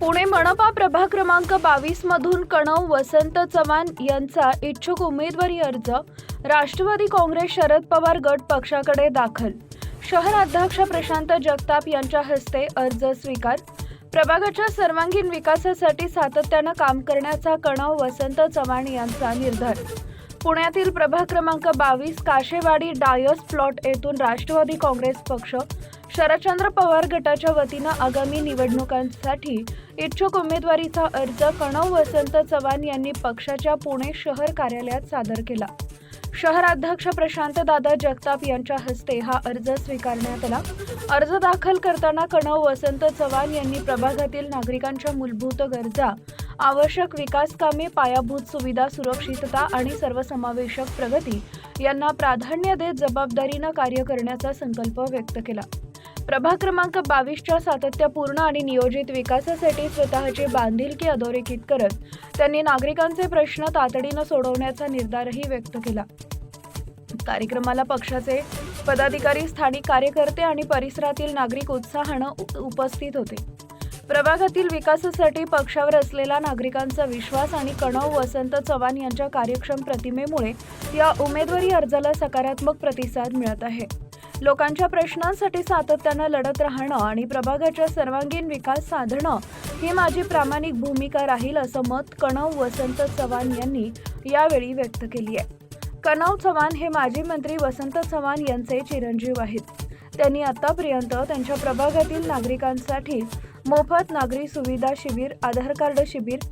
पुणे मनपा प्रभाग क्रमांक बावीस मधून कणव वसंत चव्हाण यांचा इच्छुक उमेदवारी अर्ज राष्ट्रवादी काँग्रेस शरद पवार गट पक्षाकडे दाखल. शहर अध्यक्ष प्रशांत जगताप यांच्या हस्ते अर्ज स्वीकार. प्रभागाच्या सर्वांगीण विकासासाठी सातत्यानं काम करण्याचा कणव वसंत चव्हाण यांचा निर्धार. पुण्यातील प्रभाग क्रमांक बावीस काशेवाडी डायस प्लॉट येथून राष्ट्रवादी काँग्रेस पक्ष शरदचंद्र पवार गटाच्या वतीनं आगामी निवडणुकांसाठी इच्छुक उमेदवारीचा अर्ज कणव वसंत चव्हाण यांनी पक्षाच्या पुणे शहर कार्यालयात सादर केला. शहराध्यक्ष प्रशांत दादा जगताप यांच्या हस्ते हा अर्ज स्वीकारण्यात आला. अर्ज दाखल करताना कणव वसंत चव्हाण यांनी प्रभागातील नागरिकांच्या मूलभूत गरजा आवश्यक विकास कामे पायाभूत सुविधा सुरक्षितता आणि सर्वसमावेशक प्रगती यांना प्राधान्य देत जबाबदारीनं कार्य करण्याचा संकल्प व्यक्त केला. प्रभाग क्रमांक बावीसच्या सातत्यपूर्ण आणि नियोजित विकासासाठी स्वतःची बांधिलकी अधोरेखित करत त्यांनी नागरिकांचे प्रश्न तातडीनं सोडवण्याचा निर्धारही व्यक्त केला. कार्यक्रमाला पक्षाचे पदाधिकारी स्थानिक कार्यकर्ते आणि परिसरातील नागरिक उत्साहानं उ- उपस्थित होते. प्रभागातील विकासासाठी पक्षावर असलेला नागरिकांचा विश्वास आणि कणव वसंत चव्हाण यांच्या कार्यक्षम प्रतिमेमुळे या उमेदवारी अर्जाला सकारात्मक प्रतिसाद मिळत आहे. लोकांच्या प्रश्नांसाठी सातत्यानं लढत राहणं आणि प्रभागाच्या सर्वांगीण विकास साधणं ही माझी प्रामाणिक भूमिका राहील असं मत कणव वसंत चव्हाण यांनी यावेळी व्यक्त केली आहे. कणव चव्हाण हे माजी मंत्री वसंत चव्हाण यांचे चिरंजीव आहेत. त्यांनी आतापर्यंत त्यांच्या प्रभागातील नागरिकांसाठी मोफत नागरी सुविधा शिबिर आधार कार्ड शिबिर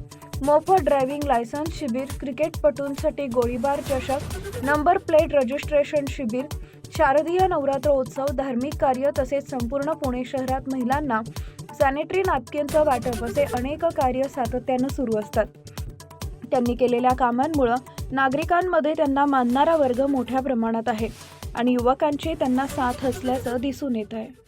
मोफत ड्रायव्हिंग लायसन्स शिबिर क्रिकेटपटूंसाठी गोळीबार चषक नंबर प्लेट रजिस्ट्रेशन शिबिर शारदीय नवरात्रोत्सव धार्मिक कार्य तसेच संपूर्ण पुणे शहरात महिलांना सॅनिटरी नॅपकिनचं वाटप असे अनेक कार्य सातत्यानं सुरू असतात. त्यांनी केलेल्या कामांमुळं नागरिकांमध्ये त्यांना मानणारा वर्ग मोठ्या प्रमाणात आहे आणि युवकांची त्यांना साथ असल्याचं दिसून येत आहे.